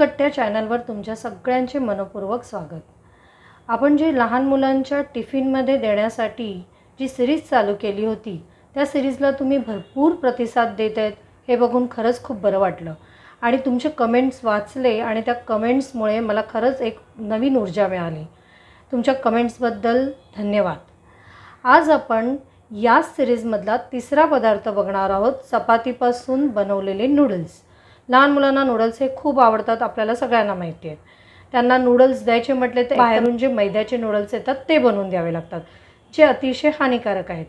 फूडकट्ट्या चॅनलवर तुमच्या सगळ्यांचे मनपूर्वक स्वागत. आपण जे लहान मुलांच्या टिफिनमध्ये देण्यासाठी जी सिरीज चालू केली होती त्या सिरीजला तुम्ही भरपूर प्रतिसाद देत आहेत हे बघून खरंच खूप बरं वाटलं. आणि तुमचे कमेंट्स वाचले आणि त्या कमेंट्समुळे मला खरंच एक नवीन ऊर्जा मिळाली. तुमच्या कमेंट्सबद्दल धन्यवाद. आज आपण या सिरीजमधला तिसरा पदार्थ बघणार आहोत चपातीपासून बनवलेले नूडल्स. लहान मुलांना नूडल्स हे खूप आवडतात आपल्याला सगळ्यांना माहिती आहे. त्यांना नूडल्स द्यायचे म्हटले तर बाहेरून जे मैद्याचे नूडल्स येतात ते बनवून द्यावे लागतात जे अतिशय हानिकारक आहेत.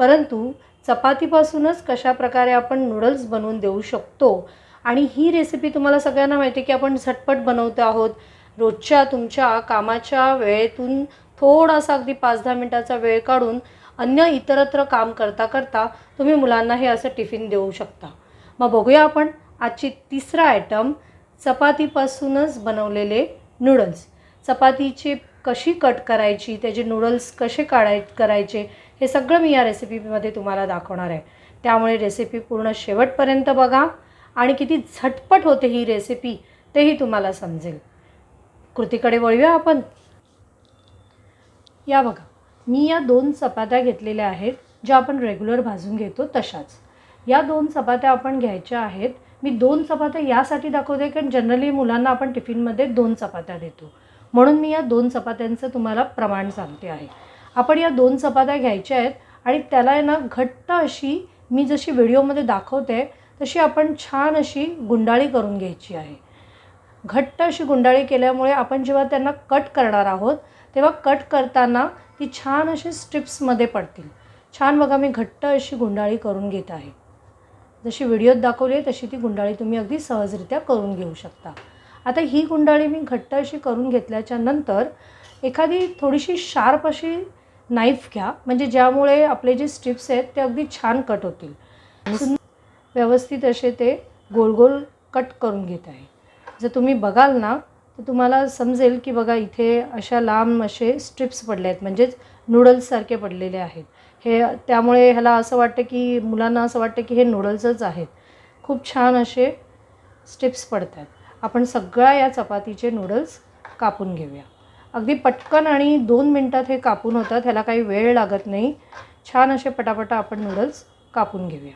परंतु चपातीपासूनच कशा प्रकारे आपण नूडल्स बनवून देऊ शकतो आणि ही रेसिपी तुम्हाला सगळ्यांना माहिती आहे की आपण झटपट बनवतो आहोत रोजच्या तुमच्या कामाच्या वेळेतून थोडासा अगदी पाच दहा मिनटाचा वेळ काढून अन्य इतरत्र काम करता करता तुम्ही मुलांना हे असं टिफिन देऊ शकता. मग बघूया आपण. आजची तिसरा आयटम चपातीपासूनच बनवलेले नूडल्स चपातीचे कशी कट करायची त्याचे नूडल्स कसे काढाय करायचे हे सगळं मी या रेसिपीमध्ये तुम्हाला दाखवणार आहे. त्यामुळे रेसिपी पूर्ण शेवटपर्यंत बघा आणि किती झटपट होते ही रेसिपी तेही तुम्हाला समजेल. कृतीकडे वळूया आपण. या बघा मी या दोन चपात्या घेतलेल्या आहेत ज्या आपण रेग्युलर भाजून घेतो तशाच. या दोन चपात्या आपण घ्यायच्या आहेत मी दोन चपात्या यासाठी दाखवते कारण जनरली मुलांना आपण टिफिनमध्ये दोन चपात्या देतो. म्हणून मी या दोन चपात्यांचं तुम्हाला प्रमाण सांगते आहे. आपण या दोन चपात्या घ्यायच्या आहेत आणि त्याला आहे ना घट्ट अशी मी जशी व्हिडिओमध्ये दाखवते तशी आपण छान अशी गुंडाळी करून घ्यायची आहे. घट्ट अशी गुंडाळी केल्यामुळे आपण जेव्हा त्यांना कट करणार आहोत तेव्हा कट करताना ती छान अशी स्ट्रिप्समध्ये पडतील. छान बघा मी घट्ट अशी गुंडाळी करून घेत आहे. जशी व्हिडिओत दाखवली आहे तशी ती गुंडाळी तुम्ही अगदी सहजरित्या करून घेऊ शकता. आता ही गुंडाळी मी घट्ट अशी करून घेतल्याच्या नंतर एखादी थोडीशी शार्प अशी नाईफ घ्या म्हणजे ज्यामुळे आपले जे स्ट्रिप्स आहेत ते अगदी छान कट होतील. व्यवस्थित असे ते गोल गोल कट करून घेत आहे. जर तुम्ही बघाल ना तर तुम्हाला समजेल की बघा इथे अशा लांब असे स्ट्रिप्स पडले आहेत म्हणजेच नूडल्ससारखे पडलेले आहेत. हे त्यामुळे ह्याला असं वाटतं की मुलांना असं वाटतं की हे नूडल्सच आहेत. खूप छान असे स्टिप्स पडत आहेत आपण सगळ्या या चपातीचे नूडल्स कापून घेऊया. अगदी पटकन आणि दोन मिनटात हे कापून होतात ह्याला काही वेळ लागत नाही. छान असे पटापटा आपण नूडल्स कापून घेऊया.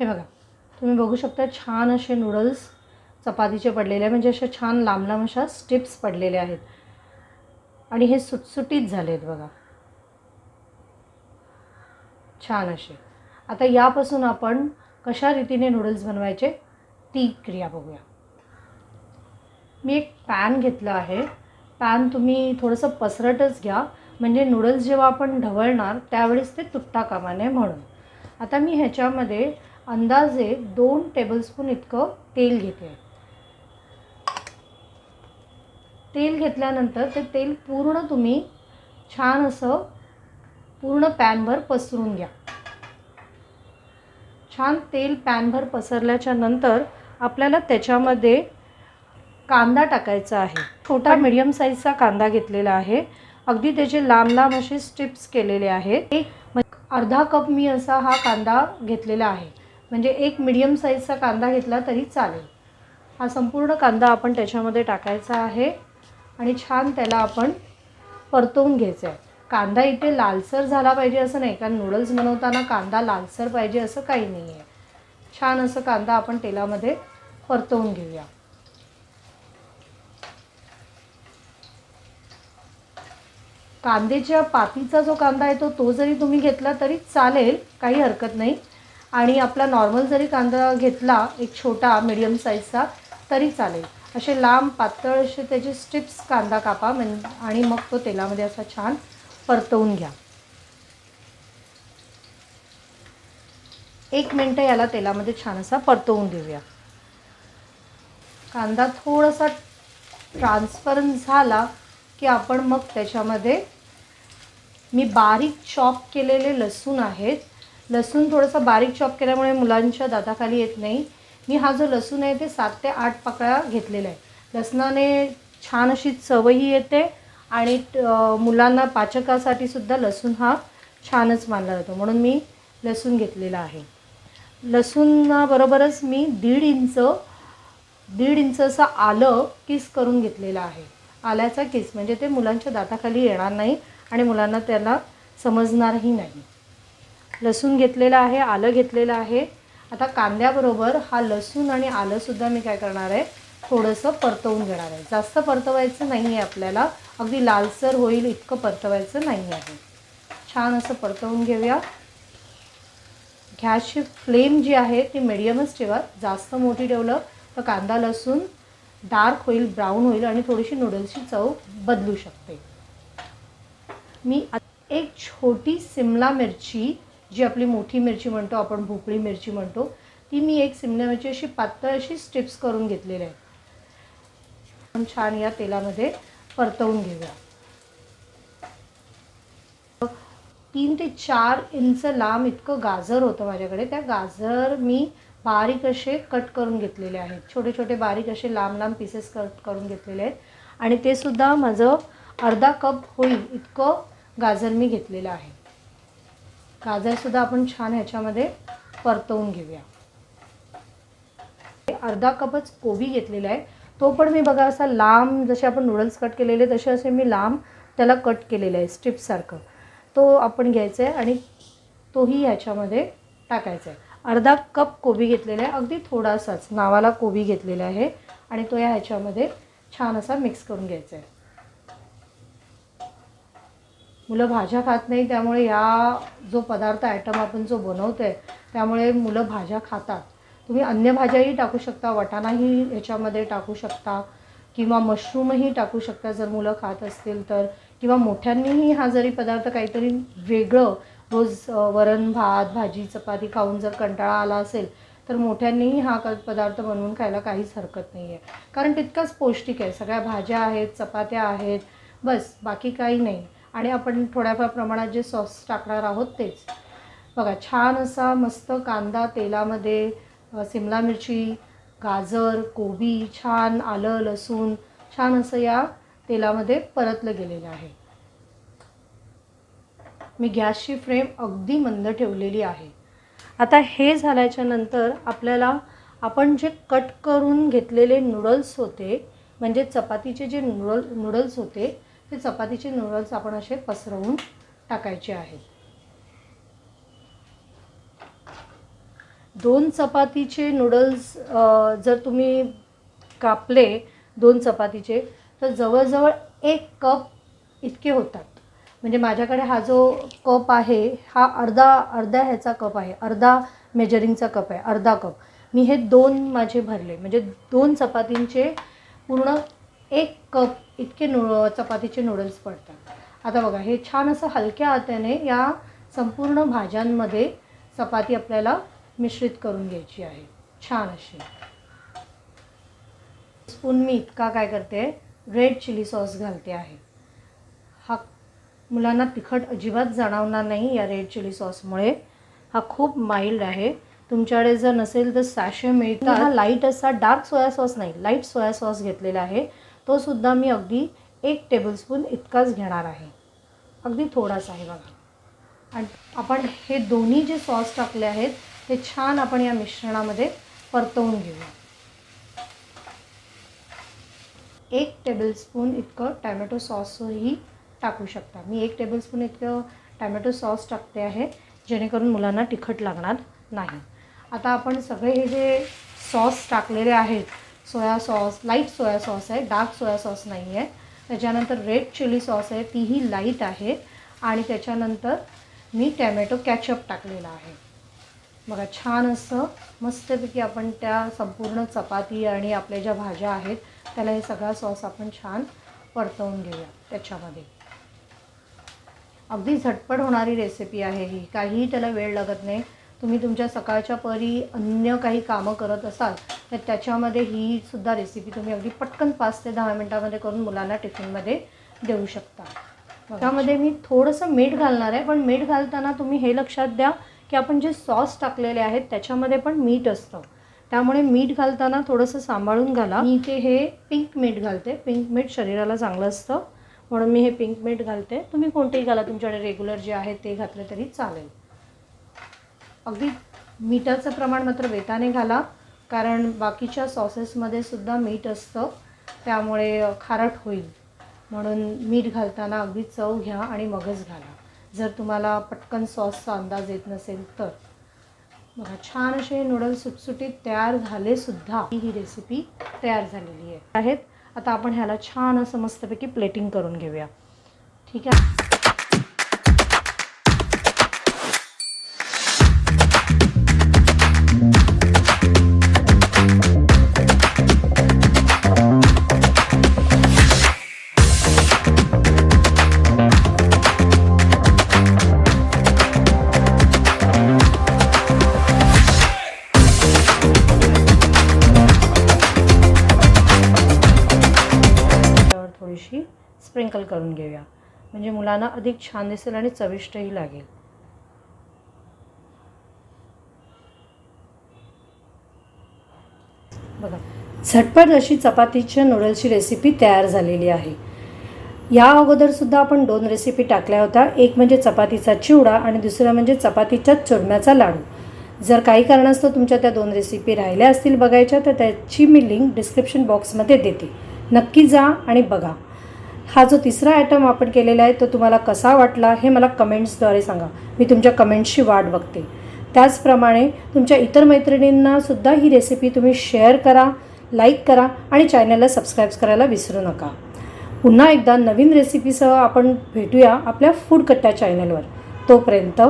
हे बघा तुम्ही बघू शकता छान असे नूडल्स चपातीचे पडलेले आहे म्हणजे अशा छान लांब लांब अशा स्टिप्स पडलेल्या आहेत. आणि हे सुटसुटीत झाले आहेत बघा. छान असे. आता यापासून आपण कशा रीतीने नूडल्स बनवायचे ती क्रिया बघूया. मी एक पॅन घेतलं आहे. पॅन तुम्ही थोडंसं पसरटच घ्या. म्हणजे नूडल्स जेव्हा आपण ढवळणार त्यावेळेस ते तुटता कामा नये म्हणून. आता मी ह्याच्यामध्ये अंदाजे दोन टेबलस्पून इतकं तेल घेते. तेल घेतल्यानंतर ते तेल पूर्ण तुम्ही छान असं पूर्ण पॅनभर पसरून घ्या. छान तेल पॅनभर पसरल्याच्या नंतर आपल्याला त्याच्यामध्ये कांदा टाकायचा आहे. छोटा मिडियम साईजचा कांदा घेतलेला आहे. अगदी त्याचे लांब लांब असे स्ट्रिप्स केलेले आहेत. एक अर्धा कप मी असा हा कांदा घेतलेला आहे. म्हणजे एक मिडियम साईजचा कांदा घेतला तरी चालेल. हा संपूर्ण कांदा आपण त्याच्यामध्ये टाकायचा आहे. आणि छान त्याला आपण परतवून घ्यायचं आहे कांदा इथे लालसर झाला पाहिजे असं नाही कारण नूडल्स बनवताना कांदा लालसर पाहिजे असं काही नाही आहे छान असं कांदा आपण तेलामध्ये परतवून घेऊया. कांद्याच्या पातीचा जो कांदा येतो तो जरी तुम्ही घेतला तरी चालेल काही हरकत नाही. आणि आपला नॉर्मल जरी कांदा घेतला एक छोटा मिडियम साईजचा तरी चालेल. असे लांब पातळ असे त्याचे स्ट्रिप्स कांदा कापा म्हण आणि मग तो तेलामध्ये असा छान परतवून घ्या. एक मिनटं याला तेलामध्ये छान असा परतवून देऊया. कांदा थोडासा ट्रान्सपरंट झाला की आपण मग त्याच्यामध्ये मी बारीक चॉप केलेले लसूण आहेत. लसूण थोडंसं बारीक चॉप केल्यामुळे मुलांच्या दाताखाली येत नाही. मी हा जो लसूण आहे ते सात ते आठ पाकळ्या घेतलेला आहे. लसणाने छान अशी चवही येते आणि मुलांना पाचकासाठी सुद्धा लसूण हा छानच मानला जातो. म्हणून मी लसूण घेतलेला आहे. लसूणाबरोबरच मी दीड इंच दीड इंच असं आलं किस करून घेतलेलं आहे. आल्याचा किस म्हणजे ते मुलांच्या दाताखाली येणार नाही आणि मुलांना त्याला समजणारही नाही. लसूण घेतलेलं आहे आलं घेतलेलं आहे. आता कांद्याबरोबर हा लसूण आणि आलंसुद्धा मी काय करणार आहे थोडंसं परतवून घेणार आहे. जास्त परतवायचं नाही आहे आपल्याला. अगदी लालसर होईल इतकं परतवायचं नाही आहे. छान असं परतवून घेऊया. गॅसची फ्लेम जी आहे ती मिडियमच ठेवा. जास्त मोठी ठेवलं तर कांदा लसूण डार्क होईल ब्राऊन होईल आणि थोडीशी नूडल्सची चव बदलू शकते. मी एक छोटी सिमला मिरची जी आपली मोठी मिरची म्हणतो आपण भोपळी मिरची म्हणतो ती मी एक सिमला मिरची अशी पातळ अशी स्ट्रिप्स करून घेतलेली आहे. आपण छान या तेलामध्ये परतवून घेऊया. तीन ते चार इंच लांब इतकं गाजर होतं माझ्याकडे. त्या गाजर मी बारीक असे कट करून घेतलेले आहेत. छोटे छोटे बारीक असे लांब लांब पीसेस कट करून घेतलेले आहेत. आणि ते सुद्धा माझं अर्धा कप होईल इतकं गाजर मी घेतलेलं आहे. गाजरसुद्धा आपण छान ह्याच्यामध्ये परतवून घेऊया. अर्धा कपच कोबी घेतलेला आहे. तो पण मी बघा असा लांब जसे आपण नूडल्स कट केलेले तसे असे मी लांब त्याला कट केलेलं आहे स्ट्रिपसारखं तो आपण घ्यायचा आहे आणि तोही ह्याच्यामध्ये टाकायचा आहे. अर्धा कप कोबी घेतलेला आहे. अगदी थोडासाच नावाला कोबी घेतलेला आहे. आणि तो या ह्याच्यामध्ये छान असा मिक्स करून घ्यायचा आहे. मुलं भाज्या खात नाही त्यामुळे या जो पदार्थ आयटम आपण जो बनवतो आहे त्यामुळे मुलं भाज्या खातात. तुम्ही अन्य भाज्याही टाकू शकता वटाणाही ह्याच्यामध्ये टाकू शकता किंवा मशरूमही टाकू शकता जर मुलं खात असतील तर. किंवा मोठ्यांनीही हा जरी पदार्थ काहीतरी वेगळं रोज वरण भात भाजी चपाती खाऊन जर कंटाळा आला असेल तर मोठ्यांनीही हा क पदार्थ बनवून खायला काहीच हरकत नाही आहे कारण तितकंच पौष्टिक आहे. सगळ्या भाज्या आहेत चपात्या आहेत बस बाकी काही नाही. आणि आपण थोड्याफार प्रमाणात जे सॉस टाकणार आहोत तेच. बघा छान असा मस्त कांदा तेलामध्ये सिमला मिरची गाजर कोबी छान आलं लसूण छान असं या तेलामध्ये परतलं गेलेलं आहे. मी गॅसची फ्रेम अगदी मंद ठेवलेली आहे. आता हे झाल्याच्यानंतर आपल्याला आपण जे कट करून घेतलेले नूडल्स होते म्हणजे चपातीचे जे नूडल नूडल्स होते ते चपातीचे नूडल्स आपण असे पसरवून टाकायचे आहेत दोन चपातीचे नूडल्स जर तुम्ही कापले दोन चपातीचे तर जवळजवळ एक कप इतके होतात. म्हणजे माझ्याकडे हा जो कप आहे हा अर्धा अर्धा ह्याचा कप आहे अर्धा मेजरिंगचा कप आहे अर्धा कप. मी हे दोन माझे भरले. म्हणजे दोन चपातींचे पूर्ण एक कप इतके नू चपातीचे नूडल्स पडतात. आता बघा हे छान असं हलक्या हाताने या संपूर्ण भाज्यांमध्ये चपाती आपल्याला मिश्रित करून घ्यायची आहे. छान अशी. स्पून मी इतका काय करते रेड चिली सॉस घालते आहे. हा मुलांना तिखट अजिबात जाणवणार नाही या रेड चिली सॉसमुळे हा खूप माइल्ड आहे. तुमच्याकडे जर नसेल तर सॅशे मिळतात. हा लाइट असा डार्क सोया सॉस नाही लाइट सोया सॉस घेतलेला आहे. तोसुद्धा मी अगदी एक टेबलस्पून इतकाच घेणार आहे. अगदी थोडासा आहे बघा. आणि आपण हे दोन्ही जे सॉस टाकले आहेत ते छान आपण या मिश्रणामध्ये परतवून घेऊया. एक टेबलस्पून इतकं टॅमॅटो सॉसही टाकू शकता. मी एक टेबलस्पून इतकं टॅमॅटो सॉस टाकते आहे जेणेकरून मुलांना तिखट लागणार नाही. आता आपण सगळे हे जे सॉस टाकलेले आहेत soya sauce light soya sauce आहे डार्क सोया सॉस नाही आहे त्याच्यानंतर रेड चिली सॉस आहे तीही लाइट आहे. आणि त्याच्यानंतर मी टॅमॅटो कॅचअप टाकलेला आहे. बघा छान असं मस्तपैकी आपण त्या संपूर्ण चपाती आणि आपल्या ज्या भाज्या आहेत त्याला हे सगळा सॉस आपण छान परतवून घेऊया त्याच्यामध्ये. अगदी झटपट होणारी रेसिपी आहे ही. काहीही त्याला वेळ लागत नाही. तुम्ही तुमच्या सकाळच्या परी अन्य काही कामं करत असाल तर त्याच्यामध्ये ही सुद्धा रेसिपी तुम्ही अगदी पटकन पाच ते दहा मिनटामध्ये करून मुलांना टिफिनमध्ये देऊ शकता. त्यामध्ये मी थोडंसं मीठ घालणार आहे पण मीठ घालताना तुम्ही हे लक्षात द्या की आपण जे सॉस टाकलेले आहेत त्याच्यामध्ये पण मीठ असतं. त्यामुळे मीठ घालताना थोडंसं सांभाळून घाला. मी इथे हे पिंक मीठ घालते. पिंक मीठ शरीराला चांगलं असतं म्हणून मी हे पिंक मीठ घालते. तुम्ही कोणतेही घाला तुमच्याकडे रेग्युलर जे आहे ते घातलं तरी चालेल. अगदी मिठाचं प्रमाण मात्र वेताने घाला कारण बाकीच्या सॉसेसमध्ये सुद्धा मीठ असतं त्यामुळे खारट होईल. म्हणून मीठ घालताना अगदी चव घ्या आणि मगच घाला. जर तुम्हाला पटकन सॉसचा अंदाज येत नसेल तर. बघा छान असे नूडल्स सुटसुटीत तयार झालेसुद्धा ही रेसिपी तयार झालेली आहे. आहेत. आता आपण ह्याला छान असं मस्तपैकी प्लेटिंग करून घेऊया. ठीक आहे? करून घेऊया. म्हणजे मुलांना अधिक छान दिसेल आणि चविष्टही लागेल. बघा झटपट अशी चपातीच्या नूडल्सची रेसिपी तयार झालेली आहे. या अगोदरसुद्धा आपण दोन रेसिपी टाकल्या होत्या. एक म्हणजे चपातीचा चिवडा आणि दुसरा म्हणजे चपातीच्या चुरम्याचा लाडू. जर काही कारणास्तव तुमच्या त्या दोन रेसिपी राहिल्या असतील बघायच्या तर त्याची मी लिंक डिस्क्रिप्शन बॉक्समध्ये देते. नक्की जा आणि बघा. हा जो तिसरा आयटम आपण केलेला आहे तो तुम्हाला कसा वाटला हे मला कमेंट्सद्वारे सांगा. मी तुमच्या कमेंट्सची वाट बघते. त्याचप्रमाणे तुमच्या इतर मैत्रिणींनासुद्धा ही रेसिपी तुम्ही शेअर करा लाईक करा आणि चॅनलला सबस्क्राईब करायला विसरू नका. पुन्हा एकदा नवीन रेसिपीसह आपण भेटूया आपल्या फूड कट्टा चॅनलवर तोपर्यंत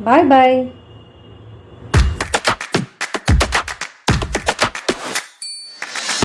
बाय बाय